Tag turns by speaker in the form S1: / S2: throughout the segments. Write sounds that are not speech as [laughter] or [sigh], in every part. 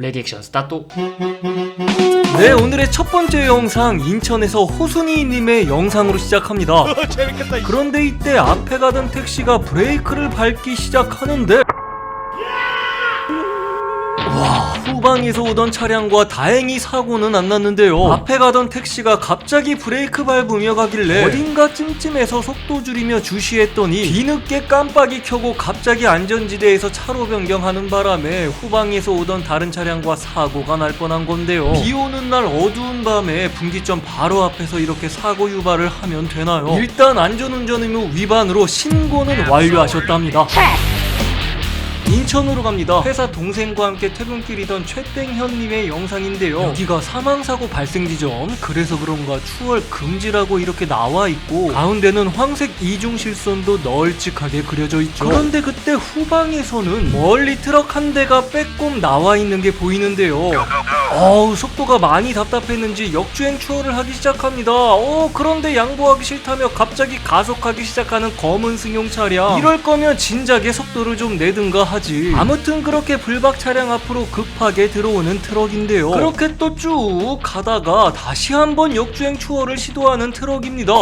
S1: 레디 액션 스타트
S2: 네 오늘의 첫 번째 영상 인천에서 호순이님의 영상으로 시작합니다. [laughs]
S3: 재밌겠다. 이
S2: 그런데 이때 앞에 가던 택시가 브레이크를 밟기 시작하는데 후방에서 오던 차량과 다행히 사고는 안 났는데요. 앞에 가던 택시가 갑자기 브레이크 밟으며 가길래 어딘가 찜찜해서 속도 줄이며 주시했더니 뒤늦게 깜빡이 켜고 갑자기 안전지대에서 차로 변경하는 바람에 후방에서 오던 다른 차량과 사고가 날 뻔한 건데요. 비 오는 날 어두운 밤에 분기점 바로 앞에서 이렇게 사고 유발을 하면 되나요? 일단 안전운전 의무 위반으로 신고는 완료하셨답니다 인천으로 갑니다. 회사 동생과 함께 퇴근길이던 최땡현님의 영상인데요. 여기가 사망사고 발생 지점. 그래서 그런가 추월 금지라고 이렇게 나와 있고 가운데는 황색 이중 실선도 널찍하게 그려져 있죠. 그런데 그때 후방에서는 멀리 트럭 한 대가 빼꼼 나와 있는 게 보이는데요. 어우 속도가 많이 답답했는지 역주행 추월을 하기 시작합니다. 어 그런데 양보하기 싫다며 갑자기 가속하기 시작하는 검은 승용 차량. 이럴 거면 진작에 속도를 좀 내든가 하지. 아무튼 그렇게 불박 차량 앞으로 급하게 들어오는 트럭인데요. 그렇게 또 쭉 가다가 다시 한번 역주행 추월을 시도하는 트럭입니다.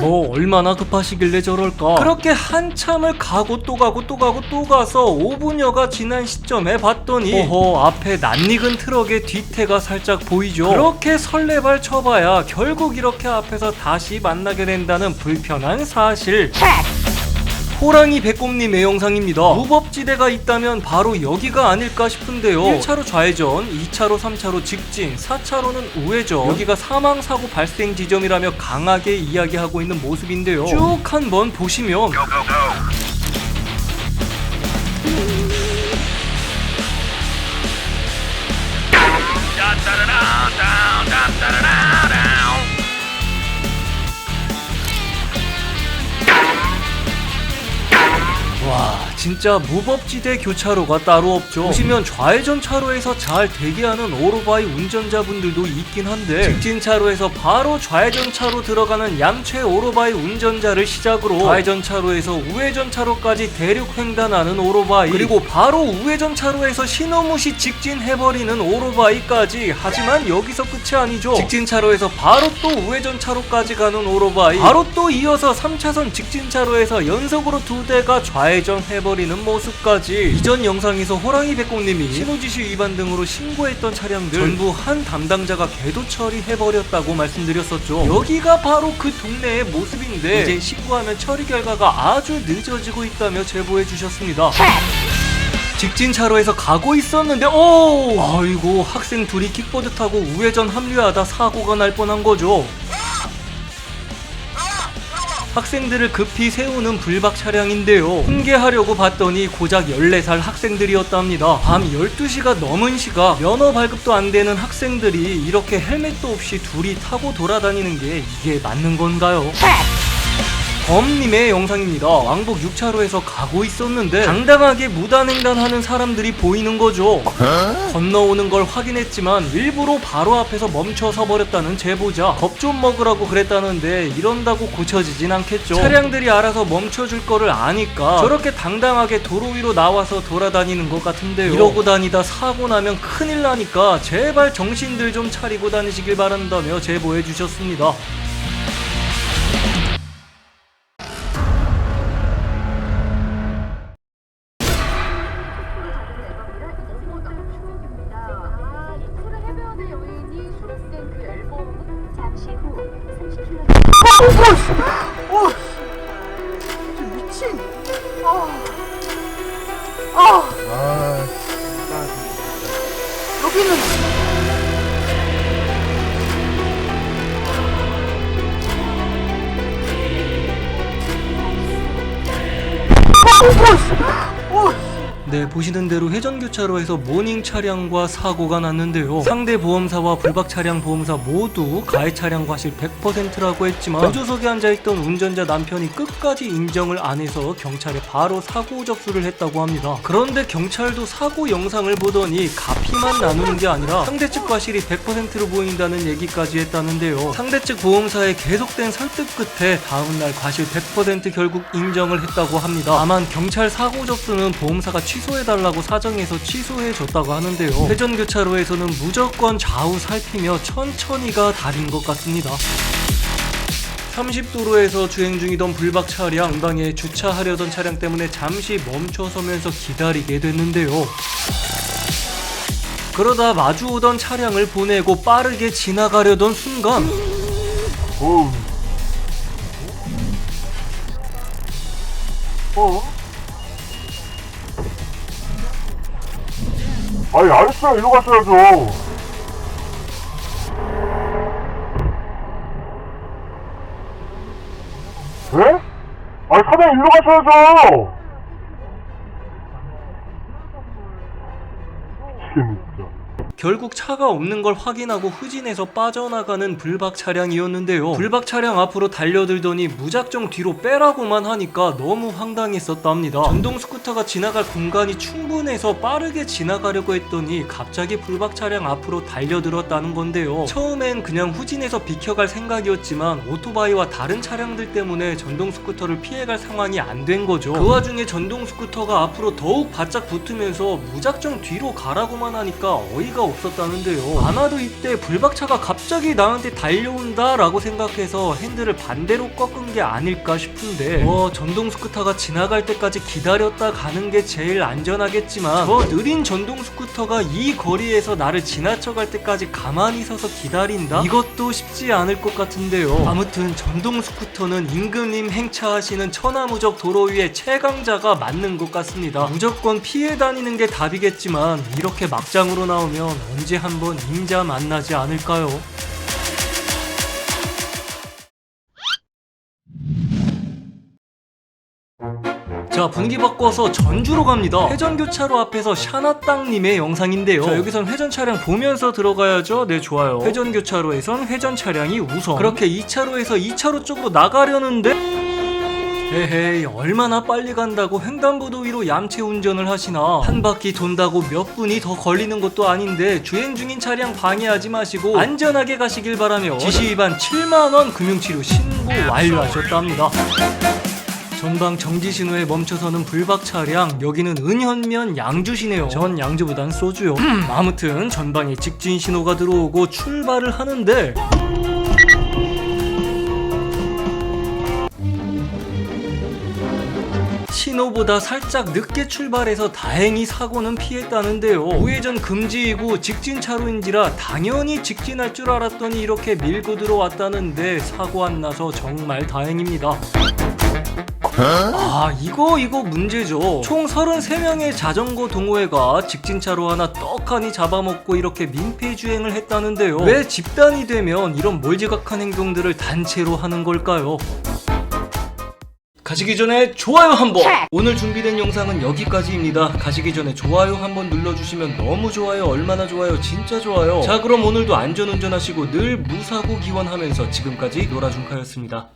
S2: 뭐 얼마나 급하시길래 저럴까? 그렇게 한참을 가고 또 가고 또 가고 또 가서 5분여가 지난 시점에 봤더니 어허 앞에 낯익은 트럭의 뒤태가 살짝 보이죠. 그렇게 설레발 쳐봐야 결국 이렇게 앞에서 다시 만나게 된다는 불편한 사실. 호랑이 배꼽님의 영상입니다. 무법지대가 있다면 바로 여기가 아닐까 싶은데요. 1차로 좌회전, 2차로 3차로 직진, 4차로는 우회전. 여기가 사망사고 발생 지점이라며 강하게 이야기하고 있는 모습인데요. 쭉 한번 보시면 진짜 무법지대 교차로가 따로 없죠. 보시면 좌회전 차로에서 잘 대기하는 오토바이 운전자분들도 있긴 한데 직진 차로에서 바로 좌회전 차로 들어가는 얌체 오토바이 운전자를 시작으로 좌회전 차로에서 우회전 차로까지 대륙 횡단하는 오토바이 그리고 바로 우회전 차로에서 신호무시 직진해버리는 오토바이까지. 하지만 여기서 끝이 아니죠. 직진 차로에서 바로 또 우회전 차로까지 가는 오토바이 바로 또 이어서 3차선 직진 차로에서 연속으로 두 대가 좌회전 해버리는 모습까지. 이전 영상에서 호랑이 백공님이 신호지시 위반 등으로 신고했던 차량들 전부 한 담당자가 궤도 처리해버렸다고 말씀드렸었죠. 여기가 바로 그 동네의 모습인데 이제 신고하면 처리 결과가 아주 늦어지고 있다며 제보해 주셨습니다. 직진 차로에서 가고 있었는데 오! 아이고 학생 둘이 킥보드 타고 우회전 합류하다 사고가 날 뻔한 거죠 학생들을 급히 세우는 불박 차량인데요. 훈계하려고 봤더니 고작 14살 학생들이었답니다. 밤 12시가 넘은 시각 면허 발급도 안 되는 학생들이 이렇게 헬멧도 없이 둘이 타고 돌아다니는 게 이게 맞는 건가요? 범님의 영상입니다. 왕복 6차로에서 가고 있었는데 당당하게 무단횡단하는 사람들이 보이는 거죠. 건너오는 걸 확인했지만 일부러 바로 앞에서 멈춰 서 버렸다는 제보자. 겁 좀 먹으라고 그랬다는데 이런다고 고쳐지진 않겠죠. 차량들이 알아서 멈춰줄 거를 아니까 저렇게 당당하게 도로 위로 나와서 돌아다니는 것 같은데요. 이러고 다니다 사고 나면 큰일 나니까 제발 정신들 좀 차리고 다니시길 바란다며 제보해 주셨습니다. 네, 보시는 대로 회전교차로에서 모닝 차량과 사고가 났는데요. 상대 보험사와 불박 차량 보험사 모두 가해 차량 과실 100%라고 했지만 보조석에 앉아있던 운전자 남편이 끝까지 인정을 안 해서 경찰에 바로 사고 접수를 했다고 합니다. 그런데 경찰도 사고 영상을 보더니 가피만 나누는 게 아니라 상대 측 과실이 100%로 보인다는 얘기까지 했다는데요. 상대 측 보험사의 계속된 설득 끝에 다음날 과실 100% 결국 인정을 했다고 합니다. 다만 경찰 사고 접수는 보험사가 취소 취소해달라고 사정해서 취소해줬다고 하는데요. 회전교차로에서는 무조건 좌우 살피며 천천히가 달인 것 같습니다. 30도로에서 주행 중이던 불박 차량 중방에 주차하려던 차량 때문에 잠시 멈춰서면서 기다리게 됐는데요. 그러다 마주오던 차량을 보내고 빠르게 지나가려던 순간
S1: 어 아니, 알았어요. 일로 갔어야죠. 네? 아니, 사장님 일로 가셔야죠.
S2: 결국 차가 없는 걸 확인하고 후진해서 빠져나가는 불박 차량이었는데요. 불박 차량 앞으로 달려들더니 무작정 뒤로 빼라고만 하니까 너무 황당했었답니다. 전동 스쿠터가 지나갈 공간이 충분해서 빠르게 지나가려고 했더니 갑자기 불박 차량 앞으로 달려들었다는 건데요. 처음엔 그냥 후진해서 비켜갈 생각이었지만 오토바이와 다른 차량들 때문에 전동 스쿠터를 피해갈 상황이 안 된 거죠. 그 와중에 전동 스쿠터가 앞으로 더욱 바짝 붙으면서 무작정 뒤로 가라고만 하니까 어이가 없었다는데요. 아마도 이때 불박차가 갑자기 나한테 달려온다 라고 생각해서 핸들을 반대로 꺾은 게 아닐까 싶은데 어, 전동 스쿠터가 지나갈 때까지 기다렸다 가는 게 제일 안전하겠지만 저 느린 전동 스쿠터가 이 거리에서 나를 지나쳐갈 때까지 가만히 서서 기다린다? 이것도 쉽지 않을 것 같은데요. 아무튼 전동 스쿠터는 임금님 행차하시는 천하무적 도로 위의 최강자가 맞는 것 같습니다. 무조건 피해 다니는 게 답이겠지만 이렇게 막장으로 나오면 언제 한번 임자 만나지 않을까요? 자 분위기 바꿔서 전주로 갑니다. 회전교차로 앞에서 샤나땅님의 영상인데요. 자 여기선 회전 차량 보면서 들어가야죠. 네 좋아요. 회전교차로에선 회전 차량이 우선. 그렇게 2차로에서 2차로 쪽으로 나가려는데 에헤이 얼마나 빨리 간다고 횡단보도 위로 얌체 운전을 하시나. 한 바퀴 돈다고 몇 분이 더 걸리는 것도 아닌데 주행 중인 차량 방해하지 마시고 안전하게 가시길 바라며 지시 위반 7만원 금융치료 신고 완료하셨답니다. 전방 정지 신호에 멈춰서는 불박 차량 여기는 은현면 양주시네요. 전 양주보단 소주요. 음, 아무튼 전방에 직진 신호가 들어오고 출발을 하는데 신호보다 살짝 늦게 출발해서 다행히 사고는 피했다는데요. 우회전 금지이고 직진 차로인지라 당연히 직진할 줄 알았더니 이렇게 밀고 들어왔다는데 사고 안 나서 정말 다행입니다. 아 이거 이거 문제죠 총 33명의 자전거 동호회가 직진차로 하나 떡하니 잡아먹고 이렇게 민폐주행을 했다는데요 왜 집단이 되면 이런 몰지각한 행동들을 단체로 하는 걸까요? 가시기 전에 좋아요 한번. 오늘 준비된 영상은 여기까지입니다. 가시기 전에 좋아요 한번 눌러주시면 너무 좋아요. 얼마나 좋아요. 진짜 좋아요. 자 그럼 오늘도 안전운전하시고 늘 무사고 기원하면서 지금까지 노라준카였습니다